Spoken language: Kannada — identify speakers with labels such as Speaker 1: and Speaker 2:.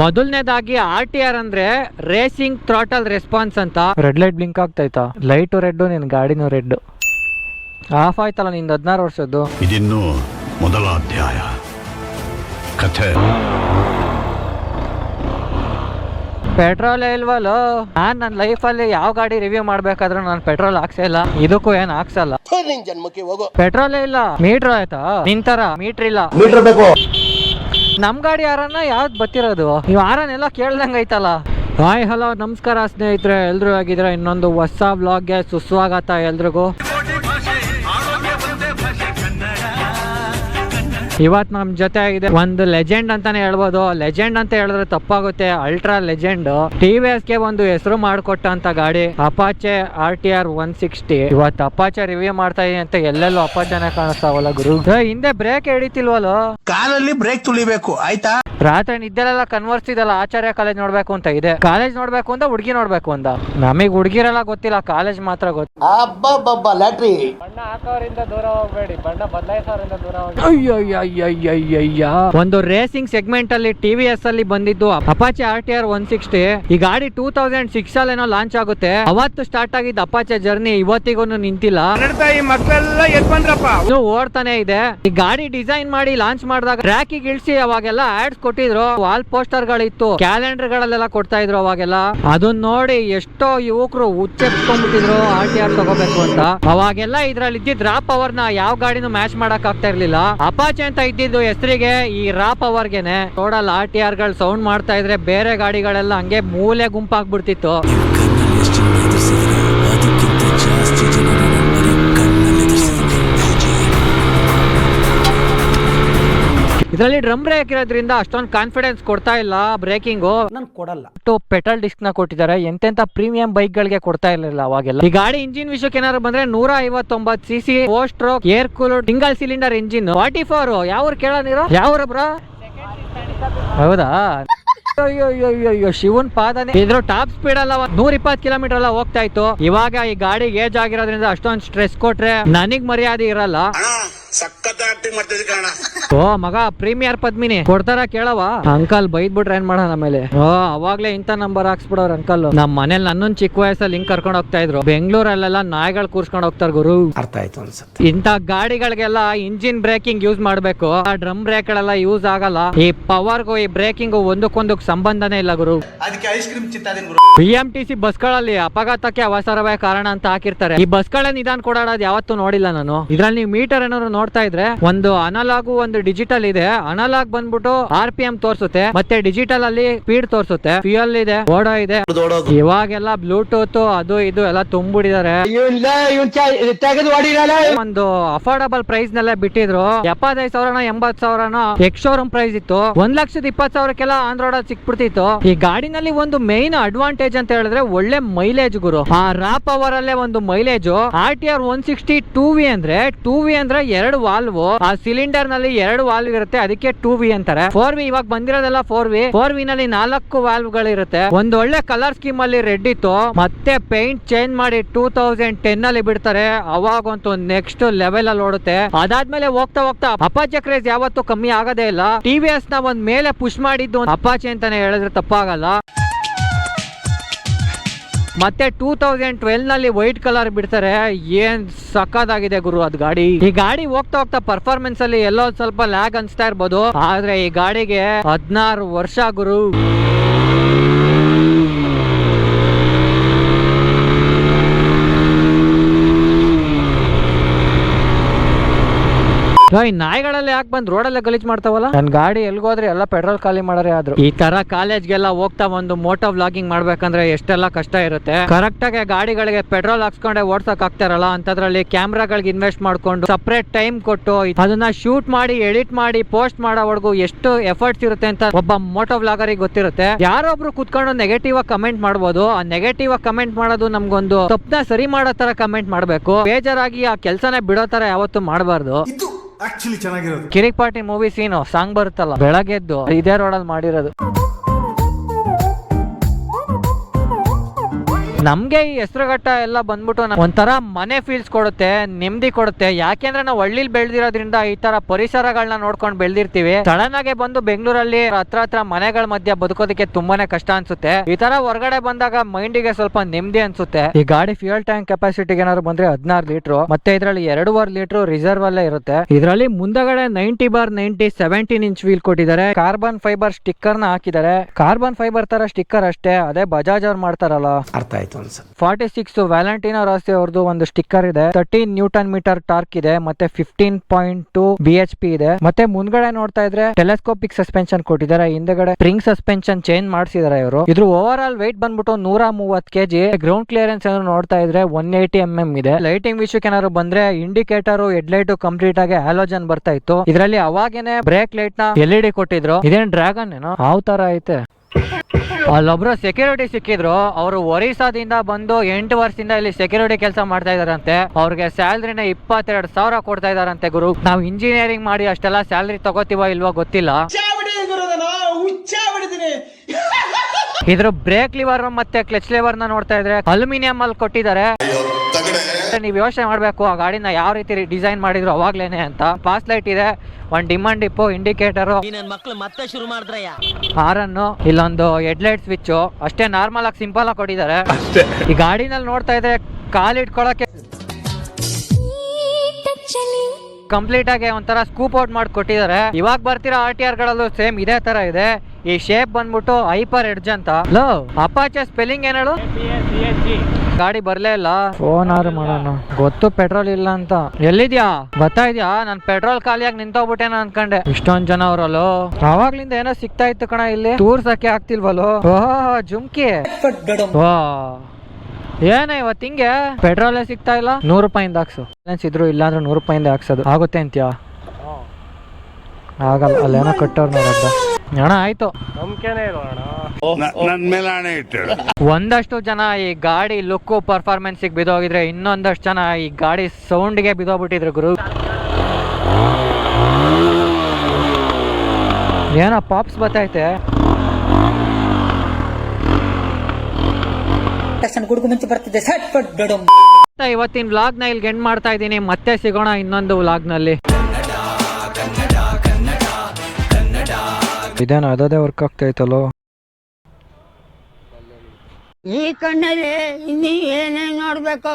Speaker 1: ಮೊದಲನೇದಾಗಿ ಆರ್ ಟಿ ಆರ್ ಅಂದ್ರೆ ರೇಸಿಂಗ್ ಥ್ರಾಟಲ್ ರೆಸ್ಪಾನ್ಸ್ ಅಂತ. ರೆಡ್ ಲೈಟ್ ಬ್ಲಿಂಕ್ ಆಗ್ತೈತಾ ಲೈಟು ರೆಡ್ ನಿನ್ ಗಾಡಿನೂ ರೆಡ್ ಆಫ್ ಆಯ್ತಲ್ಲ ನಿಂದ ಹದಿನಾರು ವರ್ಷದ್ದು?
Speaker 2: ಇದಿನ್ನು ಮೊದಲ ಅಧ್ಯಾಯ. ಕಥೆ.
Speaker 1: ಪೆಟ್ರೋಲ್ ಇಲ್ವಲ್ಲ? ನಾನ್ ನನ್ನ ಲೈಫಲ್ಲಿ ಯಾವ ಗಾಡಿ ರಿವ್ಯೂ ಮಾಡ್ಬೇಕಾದ್ರೂ ನಾನು ಪೆಟ್ರೋಲ್ ಹಾಕ್ಸೇ ಇಲ್ಲ. ಇದಕ್ಕೂ ಏನ್ ಹಾಕ್ಸಲ್ಲ.
Speaker 3: ಜನ್ಮಕ್ಕೆ ಹೋಗೋ.
Speaker 1: ಪೆಟ್ರೋಲ್ ಇಲ್ಲ. ಮೀಟರ್ ಆಯ್ತಾ? ನಿಂತರ ಮೀಟರ್ ಇಲ್ಲ.
Speaker 3: ಮೀಟರ್ ಬೇಕು.
Speaker 1: ನಮ್ ಗಾಡಿ ಆರನ್ನ ಯಾವ್ದು ಬತ್ತಿರೋದು? ನೀವು ಎಲ್ಲ ಕೇಳ್ದಂಗ ಐತಲ್ಲ? ಹಾಯ್, ಹಲೋ, ನಮಸ್ಕಾರ ಸ್ನೇಹಿತರೆ. ಎಲ್ರು ಆಗಿದ್ರೆ ಇನ್ನೊಂದು ಹೊಸ ವ್ಲಾಗ್ಗೆ ಸುಸ್ವಾಗತ ಎಲ್ರಿಗೂ. ಇವತ್ ನಮ್ ಜೊತೆ ಆಗಿದೆ ಒಂದು ಲೆಜೆಂಡ್ ಅಂತಾನೆ ಹೇಳ್ಬೋದು. ಲೆಜೆಂಡ್ ಅಂತ ಹೇಳಿದ್ರೆ ತಪ್ಪಾಗುತ್ತೆ. Ultra legend. ಟಿ ವಿ ಎಸ್ಗೆ ಒಂದು ಹೆಸರು ಮಾಡಿಕೊಟ್ಟಂತ ಗಾಡಿ. Apache R T R one sixty. ಇವತ್ತು ಅಪಾಚೆ ರಿವ್ಯೂ ಮಾಡ್ತಾ ಇದೀನಿ ಅಂತ ಎಲ್ಲೆಲ್ಲೂ ಅಪಾಚೆನೆ ಕಾಣಿಸ್ತಾವಲ್ಲ ಗುರು. ಹಿಂದೆ ಬ್ರೇಕ್ ಹಿಡಿತಿಲ್ವಲ್ಲ?
Speaker 3: ಕಾಲಲ್ಲಿ ಬ್ರೇಕ್ ತುಳಿಬೇಕು ಆಯ್ತಾ?
Speaker 1: ರಾತ್ರಿ ಇದ್ದೆಲ್ಲ ಕನ್ವರ್ಸ್ ಇದಲ್ಲ ಆಚಾರ್ಯ ಕಾಲೇಜ್ ನೋಡ್ಬೇಕು ಅಂತ ಇದೆ. ಕಾಲೇಜ್ ನೋಡ್ಬೇಕು ಅಂತ ಹುಡುಗಿ ನೋಡ್ಬೇಕು ಅಂತ. ನಮಗ್ ಹುಡುಗಿರಲ್ಲ ಗೊತ್ತಿಲ್ಲ ಕಾಲೇಜ್ ಮಾತ್ರ ಗೊತ್ತು
Speaker 3: ಅಬ್ಬಬ್ಬಬ್ಬ ಲ್ಯಾಟ್ರಿ.
Speaker 1: ಬಣ್ಣ ಹಾಕೋರಿಂದ ದೂರ ಹೋಗ್ಬೇಡಿ. ಬಣ್ಣ ಬದಲಾಯಿಸೋರಿಂದ ದೂರ ಒಂದು ರೇಸಿಂಗ್ ಸೆಗ್ಮೆಂಟ್ ಅಲ್ಲಿ ಟಿವಿಎಸ್ ಅಲ್ಲಿ ಬಂದಿದ್ದು Apache R T R one sixty ಈ ಗಾಡಿ ಟೂ ತೌಸಂಡ್ ಸಿಕ್ಸ್ ಅಲ್ಲಿ ಏನೋ ಲಾಂಚ್ ಆಗುತ್ತೆ. ಅವತ್ತು ಸ್ಟಾರ್ಟ್ ಆಗಿದ್ದ ಅಪಾಚೆ ಜರ್ನಿ ಇವತ್ತಿಗೂ ನಿಂತಿಲ್ಲ. ಇದು ಓಡ್ತಾನೆ ಇದೆ. ಈ ಗಾಡಿ ಡಿಸೈನ್ ಮಾಡಿ ಲಾಂಚ್ ಮಾಡಿದಾಗ ಟ್ರ್ಯಾಕ್ ಇಳಿಸಿ ಅವಾಗೆಲ್ಲ ಆಡ್ಸ್ ಕೊಟ್ಟಿದ್ರು. ವಾಲ್ ಪೋಸ್ಟರ್ ಗಳಿತ್ತು ಕ್ಯಾಲೆಂಡರ್ ಗಳಲ್ಲೆಲ್ಲ ಕೊಡ್ತಾ ಇದ್ರು ಅವಾಗೆಲ್ಲ. ಅದನ್ನ ನೋಡಿ ಎಷ್ಟೋ ಯುವಕರು ಹುಚ್ಚೆಪ್ಕೊಂಡ್ಬಿಟ್ಟಿದ್ರು ಆರ್ ಟಿ ಆರ್ ತಗೋಬೇಕು ಅಂತ. ಅವಾಗೆಲ್ಲ ಇದ್ರಲ್ಲಿ ಇದ್ದಿದ್ ರಾ ಪವರ್ನ ಯಾವ ಗಾಡಿನೂ ಮ್ಯಾಚ್ ಮಾಡಕ್ ಆಗ್ತಾ ಇರ್ಲಿಲ್ಲ. ಅಪಾಚೆ ಅಂತ ಇದ್ದಿದ್ದು ಹೆಸರಿಗೆ ಈ ರಾ ಪವರ್ಗೆನೆ ಟೋಟಲ್ ಆರ್ ಟಿ ಆರ್ಗಳು ಸೌಂಡ್ ಮಾಡ್ತಾ ಇದ್ರೆ ಬೇರೆ ಗಾಡಿಗಳೆಲ್ಲ ಹಂಗೆ ಮೂಲೆ ಗುಂಪಾಗ್ಬಿಡ್ತಿತ್ತು. ಇದರಲ್ಲಿ ಡ್ರಮ್ ಬ್ರೇಕ್ ಇರೋದ್ರಿಂದ ಅಷ್ಟೊಂದು ಕಾನ್ಫಿಡೆನ್ಸ್ ಕೊಡ್ತಾ ಇಲ್ಲ ಬ್ರೇಕಿಂಗು
Speaker 3: ಕೊಡಲ್ಲ. ಕೊಡಲ್ಲ
Speaker 1: ಪೆಟ್ರೋಲ್ ಡಿಸ್ಕ್ನ ಕೊಟ್ಟಿದ್ದಾರೆ. ಎಂತೆಂತ ಪ್ರೀಮಿಯಂ ಬೈಕ್ ಗಳಿಗೆ ಕೊಡ್ತಾ ಇರಲಿಲ್ಲ ಅವಾಗೆಲ್ಲ. ಈ ಗಾಡಿ ಇಂಜಿನ್ ವಿಷಯಕ್ಕೆ ಏನಾದ್ರು ಬಂದ್ರೆ ನೂರ ಐವತ್ತೊಂಬತ್ತು C C four stroke air cooler single cylinder engine forty four ಯಾವ ಕೇಳೋದಿರೋ ಯಾವ್ರ ಬ್ರೋ? ಹೌದಾ? ಅಯ್ಯೋ ಶಿವನ್ ಪಾದನೆ ಇದ್ರ ಟಾಪ್ ಸ್ಪೀಡ್ ಅಲ್ಲ ನೂರ ಇಪ್ಪತ್ತು ಕಿಲೋಮೀಟರ್ ಎಲ್ಲ ಹೋಗ್ತಾ ಇತ್ತು ಇವಾಗ ಈ ಗಾಡಿ ಏಜ್ ಆಗಿರೋದ್ರಿಂದ ಅಷ್ಟೊಂದು ಸ್ಟ್ರೆಸ್ ಕೊಟ್ರೆ ನನಗ್ ಮರ್ಯಾದೆ ಇರಲ್ಲ
Speaker 3: ಸಖತ್ ಆಕ್ಟಿಂಗ್ ಮಾಡ್ತಿದ್ದೆ ಕಾರಣ
Speaker 1: ಓ ಮಗ ಪ್ರೀಮಿಯರ್ ಪದ್ಮಿನಿ. ಕೊಡ್ತಾರ ಕೇಳವ ಅಂಕಲ್ ಬೈದ್ ಬಿಟ್ರೆ ಏನ್ ಮಾಡ ಮೇಲೆ ಓ ಅವಾಗ್ಲೇ ಇಂತ ನಂಬರ್ ಹಾಕ್ಸ್ಬಿಡವ್ರ ಅಂಕಲ್. ನಮ್ ಮನೇಲಿ ನನ್ನೊಂದ್ ಚಿಕ್ಕ ವಯಸ್ಸಲ್ಲಿ ಹಿಂಗ್ ಕರ್ಕೊಂಡ್ ಹೋಗ್ತಾ ಇದ್ರು. ಬೆಂಗಳೂರಲ್ಲೆಲ್ಲ ನಾಯಿಗಳು ಕೂರ್ಸ್ಕೊಂಡ್ ಹೋಗ್ತಾರ ಗುರು.
Speaker 3: ಅರ್ಥ ಆಯ್ತು ಅನ್ಸುತ್ತೆ.
Speaker 1: ಇಂತ ಗಾಡಿಗಳಿಗೆಲ್ಲ ಇಂಜಿನ್ ಬ್ರೇಕಿಂಗ್ ಯೂಸ್ ಮಾಡ್ಬೇಕು. ಆ ಡ್ರಮ್ ಬ್ರೇಕ್ ಗಳೆಲ್ಲ ಯೂಸ್ ಆಗಲ್ಲ. ಈ ಪವರ್ಗೂ ಈ ಬ್ರೇಕಿಂಗ್ ಒಂದಕ್ಕೊಂದಕ್ ಸಂಬಂಧನೇ ಇಲ್ಲ ಗುರು.
Speaker 3: ಅದಕ್ಕೆ ಐಸ್ ಕ್ರೀಮ್ ಚಿತ್ತಾದಿನ
Speaker 1: ಬಿ ಎಂ ಟಿ ಸಿ ಬಸ್ಗಳಲ್ಲಿ ಅಪಘಾತಕ್ಕೆ ಅವಸರವೇ ಕಾರಣ ಅಂತ ಹಾಕಿರ್ತಾರೆ. ಈ ಬಸ್ಗಳ ನಿಧಾನ ಕೊಡಾಡೋದು ಯಾವತ್ತೂ ನೋಡಿಲ್ಲ ನಾನು. ಇದ್ರಲ್ಲಿ ನೀವು ಮೀಟರ್ ಏನಾದ್ರು ನೋಡ್ತಾ ಇದ್ರೆ ಒಂದು ಅನಲಾಗು ಒಂದು ಡಿಜಿಟಲ್ ಇದೆ. ಅನಲಾಗ್ ಬಂದ್ಬಿಟ್ಟು ಆರ್ ಪಿ ಎಂ ತೋರಿಸುತ್ತೆ, ಮತ್ತೆ ಡಿಜಿಟಲ್ ಅಲ್ಲಿ ಸ್ಪೀಡ್ ತೋರಿಸುತ್ತೆ. ಫ್ಯೂಯಲ್ ಇದೆ ಓಡೋ ಇದೆ. ಇವಾಗೆಲ್ಲ ಬ್ಲೂಟೂತ್ ಅದು ಇದು ಎಲ್ಲ ತುಂಬಿಡಿದಾರೆ ಒಂದು ಅಫೋರ್ಡಬಲ್ ಪ್ರೈಸ್ ನಲ್ಲೇ ಬಿಟ್ಟಿದ್ರು. ಎಪ್ಪತ್ತೈದು ಸಾವಿರನ ಎಂಬತ್ ಸಾವಿರನ ಎಕ್ಸ್ ಶೋರೂಮ್ ಪ್ರೈಸ್ ಇತ್ತು. ಒಂದ್ ಲಕ್ಷದ ಇಪ್ಪತ್ ಸಾವಿರಕ್ಕೆಲ್ಲ ಆನ್ ಸಿಕ್ಬಿಡ್ತಿತ್ತು. ಈ ಗಾಡಿನಲ್ಲಿ ಒಂದು ಮೇನ್ ಅಡ್ವಾಂಟೇಜ್ ಅಂತ ಹೇಳಿದ್ರೆ ಒಳ್ಳೆ ಮೈಲೇಜ್ ಗುರು. ಆ ರಾ ಪವರ್ ಅಲ್ಲೇ ಒಂದು mileage R T R one sixty two V ಅಂದ್ರೆ ಟೂ ವಿ ಅಂದ್ರೆ ಎರಡು ವಾಲ್ವ್, ಆ ಸಿಲಿಂಡರ್ನಲ್ಲಿ ಎರಡು ವಾಲ್ವ್ ಇರುತ್ತೆ, ಅದಕ್ಕೆ ಟೂ ವಿ ಅಂತಾರೆ. ಫೋರ್ ವಿ ಇವಾಗ ಬಂದಿರೋದಲ್ಲ ಫೋರ್ ವಿ. ಫೋರ್ ವಿ ನಲ್ಲಿ ನಾಲ್ಕು ವಾಲ್ವ್ ಗಳಿರುತ್ತೆ ಒಂದ್ ಒಳ್ಳೆ ಕಲರ್ ಸ್ಕೀಮ್ ಅಲ್ಲಿ ರೆಡ್ ಇತ್ತು. ಮತ್ತೆ ಪೇಂಟ್ ಚೇಂಜ್ ಮಾಡಿ ಟೂ ತೌಸಂಡ್ ಟೆನ್ ಅಲ್ಲಿ ಬಿಡ್ತಾರೆ. ಅವಾಗಂತೂ ನೆಕ್ಸ್ಟ್ ಲೆವೆಲ್ ಅಲ್ಲಿ ಓಡುತ್ತೆ. ಅದಾದ್ಮೇಲೆ ಹೋಗ್ತಾ ಹೋಗ್ತಾ ಅಪಾಚೆ ಕ್ರೇಜ್ ಯಾವತ್ತೂ ಕಮ್ಮಿ ಆಗೋದೇ ಇಲ್ಲ. ಟಿವಿಎಸ್ನ ಒಂದ್ ಮೇಲೆ ಪುಷ್ ಮಾಡಿದ್ದು ಅಪಾಚೆ ಅಂತಾನೆ ಹೇಳಿದ್ರೆ ತಪ್ಪಾಗಲ್ಲ. ಮತ್ತೆ ಟೂ ತೌಸಂಡ್ ಟ್ವೆಲ್ನಲ್ಲಿ ವೈಟ್ ಕಲರ್ ಬಿಡ್ತಾರೆ. ಏನ್ ಸಕ್ಕದಾಗಿದೆ ಗುರು ಅದ್ ಗಾಡಿ? ಈ ಗಾಡಿ ಹೋಗ್ತಾ ಹೋಗ್ತಾ ಪರ್ಫಾರ್ಮೆನ್ಸ್ ಅಲ್ಲಿ ಎಲ್ಲೋ ಸ್ವಲ್ಪ ಲ್ಯಾಗ್ ಅನ್ಸ್ತಾ ಇರ್ಬೋದು. ಆದ್ರೆ ಈ ಗಾಡಿಗೆ ಹದಿನಾರು ವರ್ಷ ಗುರು. ಈ ನಾಯಿಗಳೆಲ್ಲ ಯಾಕೆ ಬಂದ್ ರೋಡಲ್ಲೇ ಗಲೀಜ್ ಮಾಡ್ತಾವಲ್ಲ? ನನ್ ಗಾಡಿ ಎಲ್ಗೋದ್ರೆ ಎಲ್ಲ ಪೆಟ್ರೋಲ್ ಖಾಲಿ ಮಾಡಾರೆ ಆದ್ರು. ಈ ತರ ಕಾಲೇಜ್ಗೆಲ್ಲ ಹೋಗ್ತಾ ಒಂದು ಮೋಟೋ ವ್ಲಾಗಿಂಗ್ ಮಾಡ್ಬೇಕಂದ್ರೆ ಎಷ್ಟೆಲ್ಲ ಕಷ್ಟ ಇರುತ್ತೆ? ಕರೆಕ್ಟ್ ಆಗಿ ಗಾಡಿಗಳಿಗೆ ಪೆಟ್ರೋಲ್ ಹಾಕ್ಸ್ಕೊಂಡೆ ಓಡ್ಸಕ್ ಆಗ್ತಾರಲ್ಲ ಅಂತದ್ರಲ್ಲಿ ಕ್ಯಾಮ್ರಾಗಳಿಗೆ ಇನ್ವೆಸ್ಟ್ ಮಾಡ್ಕೊಂಡು ಸಪ್ರೇಟ್ ಟೈಮ್ ಕೊಟ್ಟು ಅದನ್ನ ಶೂಟ್ ಮಾಡಿ ಎಡಿಟ್ ಮಾಡಿ ಪೋಸ್ಟ್ ಮಾಡೋವರೆಗೂ ಎಷ್ಟು ಎಫರ್ಟ್ಸ್ ಇರುತ್ತೆ ಅಂತ ಒಬ್ಬ ಮೋಟೋ ವ್ಲಾಗರಿಗೆ ಗೊತ್ತಿರುತ್ತೆ. ಯಾರೊಬ್ರು ಕುತ್ಕೊಂಡು ನೆಗೆಟಿವ್ ಆಗಿ ಕಮೆಂಟ್ ಮಾಡ್ಬೋದು ಆ ನೆಗೆಟಿವ್ ಆಗಿ ಕಮೆಂಟ್ ಮಾಡೋದು ನಮ್ಗೊಂದು ತಪ್ಪನ ಸರಿ ಮಾಡೋ ತರ ಕಮೆಂಟ್ ಮಾಡ್ಬೇಕು. ಬೇಜಾರಾಗಿ ಆ ಕೆಲಸನೇ ಬಿಡೋ ತರ ಯಾವತ್ತೂ ಮಾಡಬಾರ್ದು.
Speaker 4: ಆಕ್ಚುಲಿ ಚೆನ್ನಾಗಿರೋದು.
Speaker 1: Kirik Party movie scene song ಬರುತ್ತಲ್ಲ ಬೆಳಗ್ಗೆದ್ದು ಇದೇ ರೋಡಲ್ಲಿ ಮಾಡಿರೋದು. ನಮ್ಗೆ ಈ ಹೆಸರುಘಟ್ಟ ಎಲ್ಲ ಬಂದ್ಬಿಟ್ಟು ಒಂಥರ ಮನೆ ಫೀಲ್ಸ್ ಕೊಡುತ್ತೆ, ನೆಮ್ಮದಿ ಕೊಡುತ್ತೆ. ಯಾಕೆಂದ್ರೆ ನಾವು ಹಳ್ಳಿಲಿ ಬೆಳೆದಿರೋದ್ರಿಂದ ಈ ತರ ಪರಿಸರಗಳನ್ನ ನೋಡ್ಕೊಂಡು ಬೆಳೆದಿರ್ತೀವಿ. ಸಡನ್ ಬಂದು ಬೆಂಗಳೂರಲ್ಲಿ ಹತ್ರ ಹತ್ರ ಮನೆಗಳ ಮಧ್ಯ ಬದುಕೋದಕ್ಕೆ ತುಂಬಾನೇ ಕಷ್ಟ ಅನ್ಸುತ್ತೆ. ಈ ತರ ಹೊರಗಡೆ ಬಂದಾಗ ಮೈಂಡಿಗೆ ಸ್ವಲ್ಪ ನೆಮ್ಮದಿ ಅನ್ಸುತ್ತೆ. ಈ ಗಾಡಿ ಫ್ಯೂಯಲ್ ಟ್ಯಾಂಕ್ ಕೆಪಾಸಿಟಿಗೆ ಏನಾದ್ರು ಬಂದ್ರೆ ಹದಿನಾರು ಲೀಟರ್, ಮತ್ತೆ ಇದರಲ್ಲಿ ಎರಡೂವರೆ ಲೀಟರ್ ರಿಸರ್ವ್ ಅಲ್ಲೇ ಇರುತ್ತೆ. ಇದರಲ್ಲಿ ಮುಂದಗಡೆ ninety by ninety seventeen inch wheel ಕೊಟ್ಟಿದ್ದಾರೆ. ಕಾರ್ಬನ್ ಫೈಬರ್ ಸ್ಟಿಕ್ಕರ್ನ ಹಾಕಿದ್ದಾರೆ. ಕಾರ್ಬನ್ ಫೈಬರ್ ತರ ಸ್ಟಿಕ್ಕರ್ ಅಷ್ಟೇ, ಅದೇ ಬಜಾಜ್ ಅವ್ರು ಮಾಡ್ತಾರಲ್ಲ.
Speaker 3: ಅರ್ಥ ಆಯ್ತು ಅನ್ಸುತ್ತೆ
Speaker 1: ಫಾರ್ಟಿ ಸಿಕ್ಸ್ ವ್ಯಾಲೆಂಟಿನೋ ರಾಸ್ತಿ ಅವ್ರದ್ದು ಒಂದು ಸ್ಟಿಕ್ಕರ್ ಇದೆ. ತರ್ಟೀನ್ ನ್ಯೂಟನ್ ಮೀಟರ್ ಟಾರ್ಕ್ ಇದೆ, ಮತ್ತೆ fifteen point two B H P ಇದೆ. ಮತ್ತೆ ಮುಂದ್ಗಡೆ ನೋಡ್ತಾ ಇದ್ರೆ ಟೆಲೆಸ್ಕೋಪಿಕ್ ಸಸ್ಪೆನ್ಷನ್ ಕೊಟ್ಟಿದ್ದಾರೆ. ಹಿಂದಗಡೆ ಸ್ಪ್ರಿಂಗ್ ಸಸ್ಪೆನ್ಷನ್ ಚೇಂಜ್ ಮಾಡಿಸಿದ್ದಾರೆ ಇವರು. ಇದ್ರ ಓವರ್ ಆಲ್ ವೈಟ್ ಬಂದ್ಬಿಟ್ಟು ನೂರ ಮೂವತ್ ಕೆಜಿ ಗ್ರೌಂಡ್ ಕ್ಲಿಯರೆನ್ಸ್ ಏನಾದ್ರು ನೋಡ್ತಾ ಇದ್ರೆ ಒನ್ ಏಯ್ಟಿ ಎಂ ಎಂ ಇದೆ. ಲೈಟಿಂಗ್ ವಿಷಯಕ್ಕೆ ಏನಾದ್ರು ಬಂದ್ರೆ ಇಂಡಿಕೇಟರ್ ಹೆಡ್ ಲೈಟ್ ಕಂಪ್ಲೀಟ್ ಆಗಿ ಹ್ಯಾಲೋಜನ್ ಬರ್ತಾ ಇತ್ತು. ಇದರಲ್ಲಿ ಅವಾಗೇನೆ ಬ್ರೇಕ್ ಲೈಟ್ನ ಎಲ್ ಇ ಡಿ ಕೊಟ್ಟಿದ್ರು. ಇದೇನ್ ಡ್ರ್ಯಾಗನ್ ಏನೋ? ಯಾವ ತರ ಐತೆ. ಅಲ್ಲೊಬ್ರು ಸೆಕ್ಯೂರಿಟಿ ಸಿಕ್ಕಿದ್ರು ಅವರು ಒರಿಸ್ಸಾದಿಂದ ಬಂದು ಎಂಟು ವರ್ಷದಿಂದ ಇಲ್ಲಿ ಸೆಕ್ಯೂರಿಟಿ ಕೆಲಸ ಮಾಡ್ತಾ ಇದಾರಂತೆ ಅವ್ರಿಗೆ ಸ್ಯಾಲ್ರಿನ ಇಪ್ಪತ್ತೆರಡು ಸಾವಿರ ಕೊಡ್ತಾ ಇದಾರಂತೆ ಗುರು. ನಾವು ಇಂಜಿನಿಯರಿಂಗ್ ಮಾಡಿ ಅಷ್ಟೆಲ್ಲ ಸ್ಯಾಲ್ರಿ ತಗೋತೀವ ಇಲ್ವೋ ಗೊತ್ತಿಲ್ಲ. ಇದ್ರ ಬ್ರೇಕ್ ಲಿವರ್ ಮತ್ತೆ ಕ್ಲಚ್ ಲಿವರ್ನ ನೋಡ್ತಾ ಇದ್ರೆ ಅಲ್ಯೂಮಿನಿಯಂ ಅಲ್ಲಿ ಕೊಟ್ಟಿದ್ದಾರೆ. ನೀವ್ ಯೋಚನೆ ಮಾಡ್ಬೇಕು ಆ ಗಾಡಿನ ಯಾವ ರೀತಿ ಡಿಸೈನ್ ಮಾಡಿದ್ರು ಅವಾಗ್ಲೇನೆ ಅಂತ. ಪಾಸ್ ಲೈಟ್ ಇದೆ ಒಂದ್ ಡಿಮಾಂಡ್ ಡಿಪೋ ಇಂಡಿಕೇಟರ್
Speaker 4: ಮಕ್ಳು ಮತ್ತೆ ಶುರು ಮಾಡಿದ್ರಯ್ಯ.
Speaker 1: ಹಾರನ್ನು ಇಲ್ಲೊಂದು ಹೆಡ್ಲೈಟ್ ಸ್ವಿಚ್ ಅಷ್ಟೇ ನಾರ್ಮಲ್ ಆಗಿ ಸಿಂಪಲ್ ಆಗಿ ಕೊಟ್ಟಿದ್ದಾರೆ. ಈ ಗಾಡಿನಲ್ಲಿ ನೋಡ್ತಾ ಇದ್ರೆ ಕಾಲ್ ಇಟ್ಕೊಳಕ್ಕೆ ಕಂಪ್ಲೀಟ್ ಆಗಿ ಒಂಥರ ಸ್ಕೂಪ್ ಔಟ್ ಮಾಡಿ ಕೊಟ್ಟಿದ್ದಾರೆ. ಇವಾಗ ಬರ್ತಿರೋ ಆರ್ ಟಿ ಆರ್ ಗಳಲ್ಲೂ ಸೇಮ್ ಇದೇ ತರ ಇದೆ. ಈ ಶೇಪ್ ಬಂದ್ಬಿಟ್ಟು ಹೈಪರ್ ಎಡ್ಜ್ ಅಂತ. ಲೋ ಅಪಾಚೆ ಸ್ಪೆಲ್ಲಿಂಗ್ ಏನ್ ಹೇಳು? ಗಾಡಿ ಬರ್ಲೇ ಇಲ್ಲ. ಫೋನ್ ಆರು ಮಾಡೋಣ ಗೊತ್ತು ಪೆಟ್ರೋಲ್ ಇಲ್ಲ ಅಂತ. ಎಲ್ಲಿದ್ಯಾ? ಬರ್ತಾ ಇದ್ಯಾ? ನಾನ್ ಪೆಟ್ರೋಲ್ ಖಾಲಿಯಾಗಿ ನಿಂತೋಗ್ಬಿಟ್ಟೇನ ಅನ್ಕೊಂಡೆ. ಇಷ್ಟೊಂದ್ ಜನ ಅವರಲ್ಲೋ. ಅವಾಗ್ಲಿಂದ ಏನೋ ಸಿಗ್ತಾ ಇತ್ತು ಕಣ ಇಲ್ಲಿ. ತೂರ್ಸಕ್ಕೆ ಆಗ್ತಿಲ್ವಲ್ಲೋ? ಓಹ್ ಜುಮ್ಕಿ. ವಾ. ಏನ ಇವತ್ತು ಹಿಂಗೆ ಪೆಟ್ರೋಲೇ ಸಿಗ್ತಾ ಇಲ್ಲ? ನೂರು ರೂಪಾಯಿಂದ ಹಾಕ್ಸು. ಬ್ಯಾಲೆನ್ಸ್ ಇದ್ರು ಇಲ್ಲ ಅಂದ್ರೆ ನೂರು ರೂಪಾಯಿಂದ ಹಾಕ್ಸೋದು. ಆಗುತ್ತೆ ಅಂತ್ಯಾ? ಆಗಲ್ಲ ಅಲ್ಲೇನೋ ಕಟ್ಟೋರ್ ನೋಡದ್ದ ಅಣ್ಣ ಆಯ್ತು. ಒಂದಷ್ಟು ಜನ ಈ ಗಾಡಿ ಲುಕ್ ಪರ್ಫಾರ್ಮೆನ್ಸ್ ಬಿದೋಗಿದ್ರೆ ಇನ್ನೊಂದಷ್ಟು ಜನ ಈ ಗಾಡಿ ಸೌಂಡ್ಗೆ ಬಿದೋಗ್ಬಿಟ್ಟಿದ್ರು ಗುರು. ಏನೋ ಪಾಪ್ಸ್ ಬತ್ತೈತೆ
Speaker 5: ತಕ್ಷಣ ಗುಡುಗು ಮುಂಚೆ ಬರ್ತಿದ್ದೆ ಸಟ್ ಪಟ್ ಡಡಮ್
Speaker 1: ಇವತ್ತಿನ ವ್ಲಾಗ್ನ ಇಲ್ಲಿ ಎಂಡ್ ಮಾಡ್ತಾ ಇದ್ದೀನಿ. ಮತ್ತೆ ಸಿಗೋಣ ಇನ್ನೊಂದು ವ್ಲಾಗ್ನಲ್ಲಿ. ಇದೇನು ಅದೇ ವರ್ಕ್ ಆಗ್ತೈತಲ್ಲೋ
Speaker 6: ಈ ಕಣ್ಣಲ್ಲಿ ಇನ್ನೀ ಏನೇನ್ ನೋಡ್ಬೇಕು